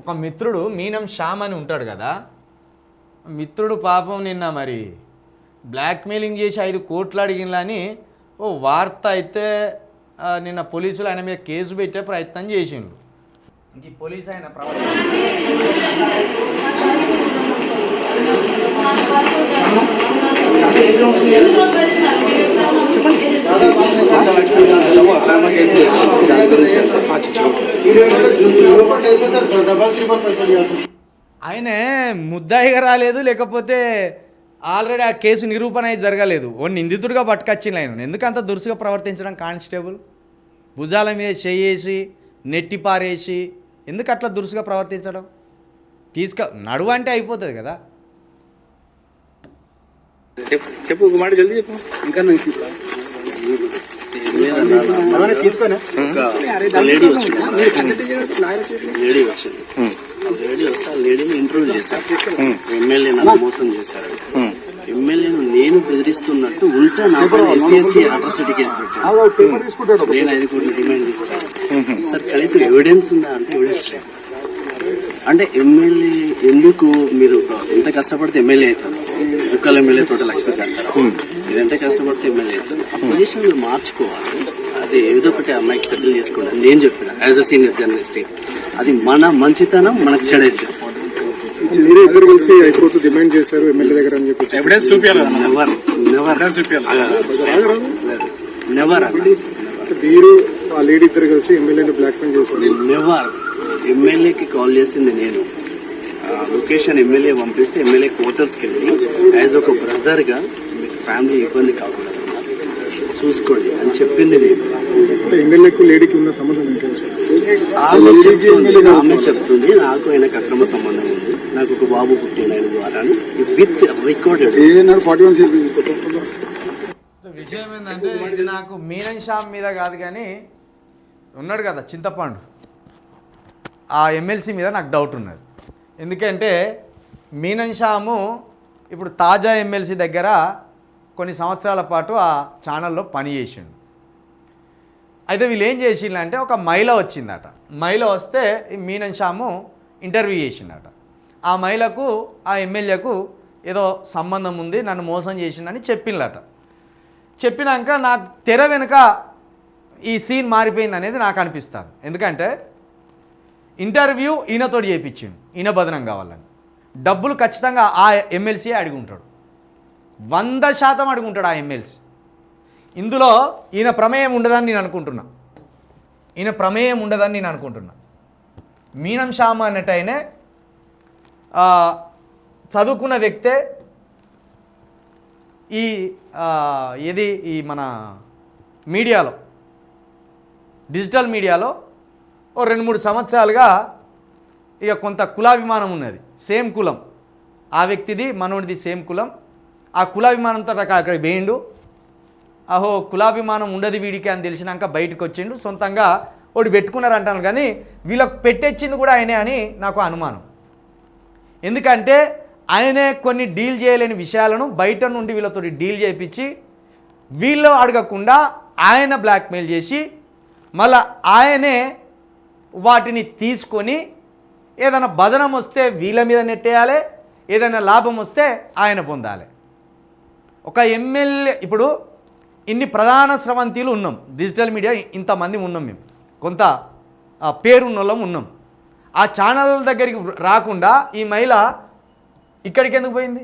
ఒక మిత్రుడు మీనం శ్యామ్ అని ఉంటాడు కదా? మిత్రుడు పాపం నిన్న మరి బ్లాక్మెయిలింగ్ చేసి ఐదు కోట్లు అడిగినని ఓ వార్త అయితే నిన్న పోలీసులు ఆయన మీద కేసు పెట్టే ప్రయత్నం చేసిండు. ఇంక ఈ పోలీస్ ఆయన ప్రవర్తన ఆయనే ముద్దాయిగా రాలేదు లేకపోతే ఆల్రెడీ ఆ కేసు నిరూపణ అయితే జరగలేదు. ఓ నిందితుడిగా పట్టుకొచ్చింది ఆయన. ఎందుకంత దురుసుగా ప్రవర్తించడం కానిస్టేబుల్? భుజాల మీద చేయేసి నెట్టి పారేసి ఎందుకు అట్లా దురుసుగా ప్రవర్తించడం? తీసుక నడువు అంటే అయిపోతుంది కదా. చెప్పు చెప్పు మాట జల్దీ చెప్పు. ఇంకా లేడీ వచ్చింది లేడీ వచ్చింది ఆ లేడీ వస్తే లేడీని ఇంటర్వ్యూ చేశారు ఎమ్మెల్యే నన్ను మోసం చేశారు ఎమ్మెల్యేను నేను బెదిరిస్తున్నట్టు ఉల్టా నా ఎస్సీ ఎస్టీ అట్రాసిటీ కేసు పెట్టాను నేను ఐదు కోట్లు డిమాండ్ చేస్తాను సార్ కనీసం ఎవిడెన్స్ ఉందా అంటే ఎవిడెన్స్ అంటే ఎమ్మెల్యే ఎందుకు మీరు ఎంత కష్టపడితే ఎమ్మెల్యే అవుతారు? చుక్కల ఎమ్మెల్యే తోట లక్ష్మి కడతారు ఎంత కష్టపడితే ఎమ్మెల్యే అవుతారు పొజిషన్ మీరు మార్చుకోవాలి. అది ఏదో ఒకటి అమ్మాయికి సెటిల్ చేసుకోండి. అని నేను చెప్పిన యాజ్ అ సీనియర్ జర్నలిస్ట్ అది మన మంచితనం మనకు చెడైతే మీరే ఇద్దరు కలిసి హైకోర్టు డిమాండ్ చేశారు ఎమ్మెల్యే దగ్గర అని చెప్పి ఎవిడెన్స్ చూపించాలి. నెవర్ నెవర్ నెవర్ అంటే మీరు ఆ లేడీ ఇద్దరు కలిసి ఎమ్మెల్యేని బ్లాక్మెయిల్ చేశారు. నెవర్ ఎమ్మెల్యేకి కాల్ చేసింది నేను. లొకేషన్ ఎమ్మెల్యే పంపిస్తే ఎమ్మెల్యే క్వార్టర్స్కి వెళ్ళి యాజ్ ఒక బ్రదర్గా మీకు ఫ్యామిలీ ఇబ్బంది కాకూడదు చూసుకోండి అని చెప్పింది నేను. ఎమ్మెల్యేకు లేడీకి ఉన్న సంబంధం ఆమె చెప్తుంది ఆమె చెప్తుంది నాకు ఆయనకు అక్రమ సంబంధం ఉంది నాకు ఒక బాబు పుట్టిన ఆయన ద్వారా విత్ రికార్డెడ్ విషయం ఏంటంటే ఇది నాకు మీనన్ శ్యామ్ మీద కాదు కానీ ఉన్నాడు కదా చింతపండు. ఆ ఎమ్మెల్సీ మీద నాకు డౌట్ ఉన్నది. ఎందుకంటే మీనన్ షాము ఇప్పుడు తాజా ఎమ్మెల్సీ దగ్గర కొన్ని సంవత్సరాల పాటు ఆ ఛానల్లో పని చేసిండు. అయితే వీళ్ళు ఏం చేసిండంటే ఒక మహిళ వచ్చిందట. మహిళ వస్తే మీనన్ షాము ఇంటర్వ్యూ చేసిండట ఆ మహిళకు ఆ ఎమ్మెల్యేకు ఏదో సంబంధం ఉంది నన్ను మోసం చేసిందని చెప్పిండట చెప్పినాక నాకు తెర వెనుక ఈ సీన్ మారిపోయింది అనేది నాకు అనిపిస్తుంది. ఎందుకంటే ఇంటర్వ్యూ ఈయనతోటి చేయించిండు ఈయన బదనం కావాలని. డబ్బులు ఖచ్చితంగా ఆ ఎమ్మెల్సీ అడిగి ఉంటాడు వంద శాతం అడుగుంటాడు ఆ ఎమ్మెల్సీ. ఇందులో ఈయన ప్రమేయం ఉండదని నేను అనుకుంటున్నా. ఈయన ప్రమేయం ఉండదని నేను అనుకుంటున్నా. మీనం శ్యామ అన్నట్టు ఆయనే చదువుకున్న వ్యక్తే ఈ ఏది ఈ మన మీడియాలో డిజిటల్ మీడియాలో ఓ రెండు మూడు సంవత్సరాలుగా ఇక కొంత కులాభిమానం ఉన్నది. సేమ్ కులం. ఆ వ్యక్తిది మనోడిది సేమ్ కులం. ఆ కులాభిమానంతో అక్కడ వేయండు. అహో కులాభిమానం ఉండదు వీడికి అని తెలిసినాక బయటకు వచ్చిండు సొంతంగా ఒకటి పెట్టుకున్నారు అంటాను కానీ వీళ్ళకి పెట్టించింది కూడా ఆయనే అని నాకు అనుమానం. ఎందుకంటే ఆయనే కొన్ని డీల్ చేయలేని విషయాలను బయట నుండి వీళ్ళతో డీల్ చేయించి వీళ్ళు అడగకుండా ఆయన బ్లాక్మెయిల్ చేసి మళ్ళా ఆయనే వాటిని తీసుకొని ఏదైనా బదనం వస్తే వీళ్ళ మీద నెట్టేయాలి ఏదైనా లాభం వస్తే ఆయన పొందాలి. ఒక ఎమ్మెల్యే ఇప్పుడు ఇన్ని ప్రధాన స్రవంతిలు ఉన్నాం. డిజిటల్ మీడియా ఇంతమంది ఉన్నాం మేము. కొంత ఆ, పేరున్న వాళ్ళం ఉన్నాం. ఆ ఛానల్ దగ్గరికి రాకుండా ఈ మహిళ ఇక్కడికి ఎందుకు పోయింది?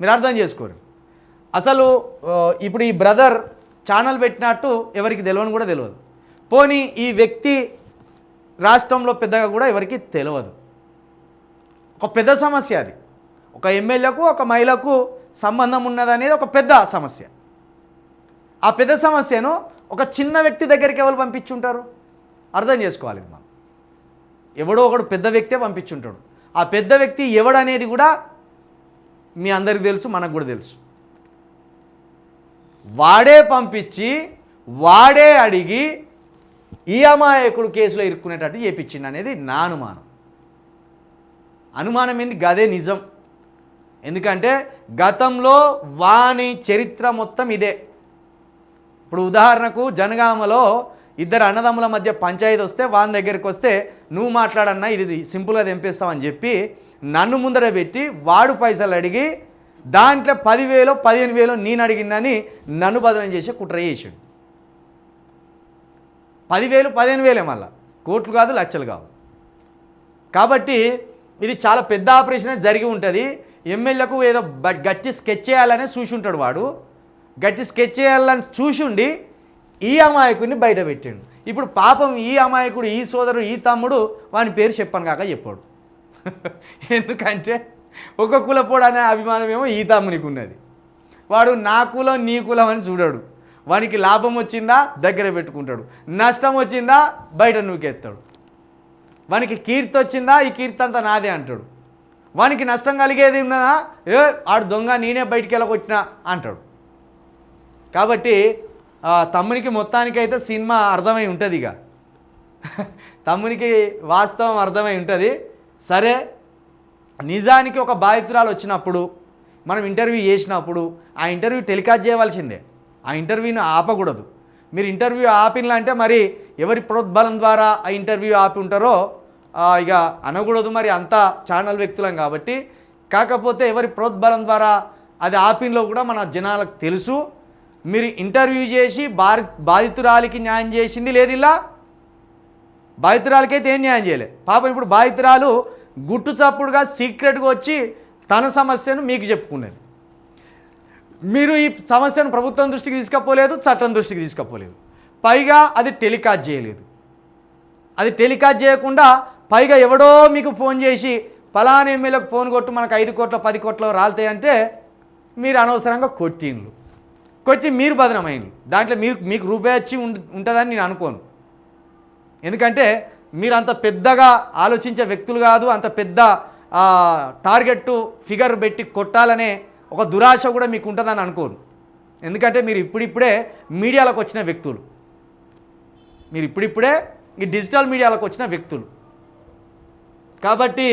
మీరు అర్థం చేసుకోరు. అసలు ఇప్పుడు ఈ బ్రదర్ ఛానల్ పెట్టినట్టు ఎవరికి తెలియని కూడా తెలియదు పోనీ ఈ వ్యక్తి రాష్ట్రంలో పెద్దగా కూడా ఎవరికి తెలియదు ఒక పెద్ద సమస్య అది. ఒక ఎమ్మెల్యేకు ఒక మహిళకు సంబంధం ఉన్నదనేది ఒక పెద్ద సమస్య. ఆ పెద్ద సమస్యను ఒక చిన్న వ్యక్తి దగ్గరికి ఎవరు పంపించుంటారు? అర్థం చేసుకోవాలి మనం. ఎవడో ఒకడు పెద్ద వ్యక్తే పంపించుంటాడు. ఆ పెద్ద వ్యక్తి ఎవడనేది కూడా మీ అందరికి తెలుసు మనకు కూడా తెలుసు. వాడే పంపించి వాడే అడిగి ఈ అమాయకుడు కేసులో ఇరుక్కునేటట్టు చేపించింది అనేది నా అనుమానం. అనుమానం ఏంది? గదే నిజం. ఎందుకంటే గతంలో వాని చరిత్ర మొత్తం ఇదే. ఇప్పుడు ఉదాహరణకు జనగామలో ఇద్దరు అన్నదమ్ముల మధ్య పంచాయతీ వస్తే వాని దగ్గరికి వస్తే నువ్వు మాట్లాడన్నా ఇది సింపుల్గా తెంపేస్తామని చెప్పి నన్ను ముందర పెట్టి వాడు పైసలు అడిగి దాంట్లో పదివేలో పదిహేను వేలో నేను అడిగిందని నన్ను బదనం చేసి కుట్ర చేసాడు. పదివేలు పదిహేను వేలే మళ్ళా. కోట్లు కాదు లక్షలు కావు. కాబట్టి ఇది చాలా పెద్ద ఆపరేషన్ జరిగి ఉంటుంది. ఎమ్మెల్యేకు ఏదో గట్టి స్కెచ్ చేయాలనే చూసి ఉంటాడు వాడు. గట్టి స్కెచ్ చేయాలని చూసి ఉండి ఈ అమాయకుడిని బయట పెట్టాడు. ఇప్పుడు పాపం ఈ అమాయకుడు ఈ సోదరుడు ఈ తమ్ముడు వాని పేరు చెప్పాను కాక చెప్పాడు. ఎందుకంటే ఒక కులపోడు అనే అభిమానం ఏమో ఈ తమ్మునికి ఉన్నది. వాడు నా కులం నీ కులం అని చూడడు. వానికి లాభం వచ్చిందా? దగ్గర పెట్టుకుంటాడు. నష్టం వచ్చిందా? బయట నూకేస్తాడు. వానికి కీర్తి వచ్చిందా? ఈ కీర్తి అంతా నాదే అంటాడు. వానికి నష్టం కలిగేది ఉన్నదా? ఏ ఆడు దొంగ నేనే బయటికి వెళ్ళకొచ్చినా అంటాడు. కాబట్టి తమ్మునికి తమ్మునికి మొత్తానికైతే సినిమా అర్థమై ఉంటుంది ఇక. తమ్మునికి వాస్తవం అర్థమై ఉంటుంది. సరే నిజానికి ఒక బాధితురాలు వచ్చినప్పుడు మనం ఇంటర్వ్యూ చేసినప్పుడు ఆ ఇంటర్వ్యూ టెలికాస్ట్ చేయవలసిందే. ఆ ఇంటర్వ్యూని ఆపకూడదు. మీరు ఇంటర్వ్యూ ఆపిన్లా అంటే మరి ఎవరి ప్రోద్బలం ద్వారా ఆ ఇంటర్వ్యూ ఆపి ఉంటారో ఇక అనకూడదు మరి అంతా ఛానల్ వ్యక్తులం కాబట్టి. కాకపోతే ఎవరి ప్రోద్బలం ద్వారా అది ఆపిన్లో కూడా మన జనాలకు తెలుసు. మీరు ఇంటర్వ్యూ చేసి బారి బాధితురాలికి న్యాయం చేసింది లేదు ఇలా బాధితురాలకైతే ఏం న్యాయం చేయలే? పాపం ఇప్పుడు బాధితురాలు గుట్టు చప్పుడుగా సీక్రెట్గా వచ్చి తన సమస్యను మీకు చెప్పుకునేది. మీరు ఈ సమస్యను ప్రభుత్వం దృష్టికి తీసుకపోలేదు చట్టం దృష్టికి తీసుకపోలేదు. పైగా అది టెలికాస్ట్ చేయలేదు. అది టెలికాస్ట్ చేయకుండా పైగా ఎవడో మీకు ఫోన్ చేసి ఫలానా ఎమ్మెల్యేలకు ఫోన్ కొట్టు మనకు ఐదు కోట్ల పది కోట్ల రాలుతాయంటే మీరు అనవసరంగా కొట్టిండ్లు కొట్టి మీరు బదనమైండ్లు దాంట్లో మీరు మీకు రూపాయి వచ్చి ఉంటుందని నేను అనుకోను. ఎందుకంటే మీరు అంత పెద్దగా ఆలోచించే వ్యక్తులు కాదు అంత పెద్ద టార్గెట్ ఫిగర్ పెట్టి కొట్టాలనే ఒక దురాశ కూడా మీకు ఉంటుందని అనుకోను ఎందుకంటే మీరు ఇప్పుడిప్పుడే మీడియాలకు వచ్చిన వ్యక్తులు. మీరు ఇప్పుడిప్పుడే ఈ డిజిటల్ మీడియాలకు వచ్చిన వ్యక్తులు. కాబట్టి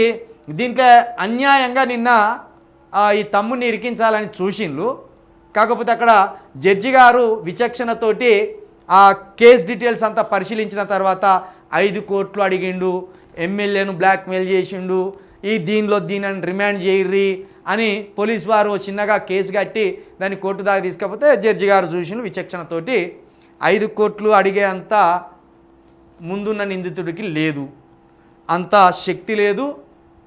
దీంట్లో అన్యాయంగా నిన్న ఆ, ఈ తమ్ముని ఇరికించాలని చూసిండ్లు. కాకపోతే అక్కడ జడ్జి గారు విచక్షణతోటి ఆ కేస్ డీటెయిల్స్ అంతా పరిశీలించిన తర్వాత ఐదు కోట్లు అడిగిండు ఎమ్మెల్యేను బ్లాక్మెయిల్ చేసిండు. ఈ దీనిలో దీనిని రిమాండ్ చేయర్రి అని పోలీస్ వారు చిన్నగా కేసు కట్టి దాన్ని కోర్టు దాకా తీసుకపోతే జడ్జి గారు చూసిన విచక్షణతోటి ఐదు కోట్లు అడిగే అంత ముందున్న నిందితుడికి లేదు. అంత శక్తి లేదు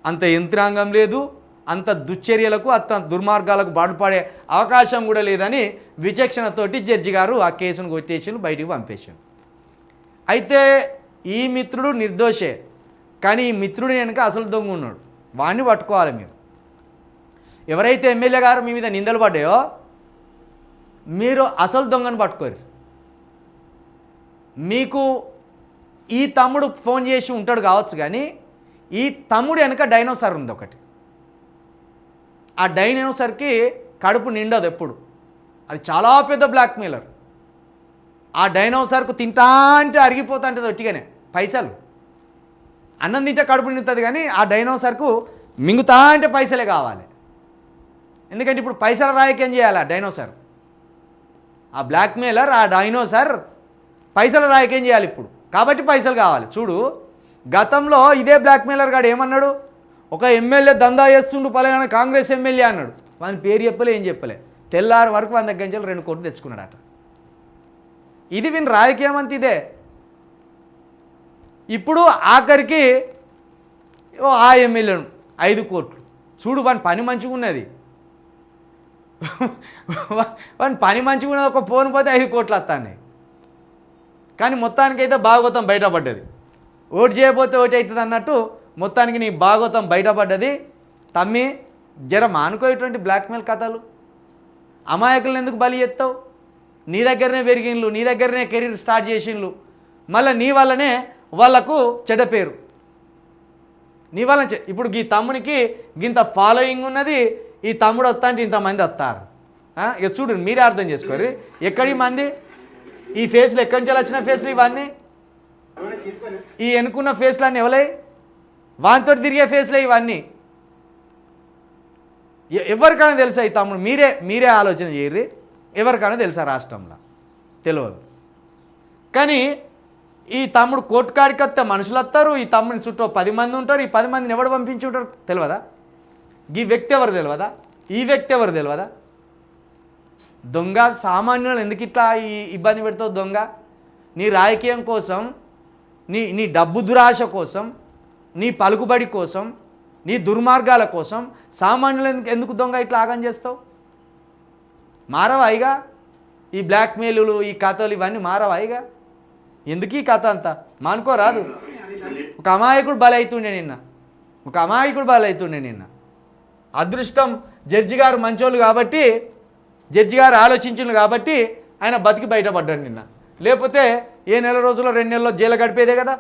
అంత యంత్రాంగం లేదు అంత దుశ్చర్యలకు అంత దుర్మార్గాలకు బాటుపడే అవకాశం కూడా లేదని విచక్షణతోటి జడ్జి గారు ఆ కేసును కొట్టేసి బయటికి పంపేశారు అయితే ఈ మిత్రుడు నిర్దోషే. కానీ ఈ మిత్రుడు వెనుక అసలు దొంగ ఉన్నాడు. వాడిని పట్టుకోవాలి మీరు. ఎవరైతే ఎమ్మెల్యే గారు మీ మీద నిందలు పడ్డాయో మీరు అసలు దొంగను పట్టుకోరు. మీకు ఈ తమ్ముడు ఫోన్ చేసి ఉంటాడు కావచ్చు కానీ ఈ తమ్ముడు వెనక డైనోసార్ ఉంది ఒకటి. ఆ డైనోసార్కి కడుపు నిండదు ఎప్పుడు. అది చాలా పెద్ద బ్లాక్మెయిలర్ ఆ డైనోసార్కు తింటా అంటే అరిగిపోతా ఉంటుంది ఒట్టిగానే పైసలు. అన్నం తింటే కడుపు నిండుతుంది కానీ ఆ డైనోసార్కు మింగుతా అంటే పైసలే కావాలి. ఎందుకంటే ఇప్పుడు పైసల రాయకేం చేయాలి? ఆ డైనోసార్. ఆ బ్లాక్మెయిలర్ ఆ డైనోసార్ పైసల రాయకేం చేయాలి ఇప్పుడు? కాబట్టి పైసలు కావాలి. చూడు గతంలో ఇదే బ్లాక్మెయిలర్ గాడు ఏమన్నాడు? ఒక ఎమ్మెల్యే దందా చేస్తుండు పలానా కాంగ్రెస్ ఎమ్మెల్యే అన్నాడు. వాని పేరు చెప్పలే ఏం చెప్పలే. తెల్లారి వరకు వంద గంటలు రెండు కోట్లు తెచ్చుకున్నాడట. ఇది విని రాజకీయం అంత ఇదే? ఇప్పుడు ఆఖరికి ఓ ఆ ఎమ్మెల్యేను ఐదు కోట్లు. చూడు వాని పని మంచిగా ఉన్నది వాని పని మంచిగా ఉన్నది ఒక ఫోన్ పోతే ఐదు కోట్లు వస్తాయి కానీ మొత్తానికైతే భాగవతం బయటపడ్డది. ఓటు చేయకపోతే ఓటు అవుతుంది అన్నట్టు మొత్తానికి నీ భాగవతం బయటపడ్డది. తమ్మి జర మానుకోయేటువంటి బ్లాక్మెయిల్ కథలు. అమాయకులను ఎందుకు బలి ఎత్తావు నీ దగ్గరనే పెరిగిన్లు నీ దగ్గరనే కెరీర్ స్టార్ట్ చేసిండ్లు. మళ్ళీ నీ వల్లనే వాళ్ళకు చెడ పేరు. నీ వల్ల చె- ఇప్పుడు ఈ తమ్మునికి గింత ఫాలోయింగ్ ఉన్నది ఈ తమ్ముడు వస్తా అంటే ఇంతమంది వస్తారు. ఇక చూడు మీరే అర్థం చేసుకోరు ఎక్కడి మంది? ఈ ఫేస్లు ఎక్కడి నుంచి వచ్చిన ఫేస్లు ఇవన్నీ? ఈ ఎన్నుకున్న ఫేస్లు అన్నీ ఎవలై? వాంతో తిరిగే ఫేస్లే ఇవన్నీ. ఎవరికైనా తెలుసా ఈ తమ్ముడు? మీరే మీరే ఆలోచన చేయర్రి. ఎవరికైనా తెలుసా రాష్ట్రంలో? తెలియదు కానీ ఈ తమ్ముడు కోర్టు కాడికి వస్తే మనుషులు వస్తారు ఈ తమ్ముడిని చుట్టూ పది మంది ఉంటారు ఈ పది మందిని ఎవడు పంపించి ఉంటారు తెలియదా ఈ వ్యక్తి ఎవరు తెలియదా ఈ వ్యక్తి ఎవరు తెలియదా దొంగ సామాన్యులను ఎందుకు ఇట్లా ఈ ఇబ్బంది పెడతావు దొంగ? నీ రాజకీయం కోసం నీ నీ డబ్బు దురాశ కోసం నీ పలుకుబడి కోసం నీ దుర్మార్గాల కోసం సామాన్యులు ఎందుకు ఎందుకు దొంగ ఇట్లా ఆగం చేస్తావు? మారవాయిగా ఈ బ్లాక్మెయిలు ఈ కథలు ఇవన్నీ మారవాయిగా ఎందుకు ఈ కథ అంతా? మానుకోరాదు. ఒక అమాయకుడు బలి అవుతుండే నిన్న. ఒక అమాయకుడు బలి నిన్న. అదృష్టం జడ్జి గారు మంచోళ్ళు కాబట్టి జడ్జి గారు ఆలోచించిండు కాబట్టి ఆయన బతికి బయటపడ్డాడు నిన్న. లేకపోతే ఏ నెల రోజుల్లో రెండు నెలల్లో జైలు గడిపేదే కదా?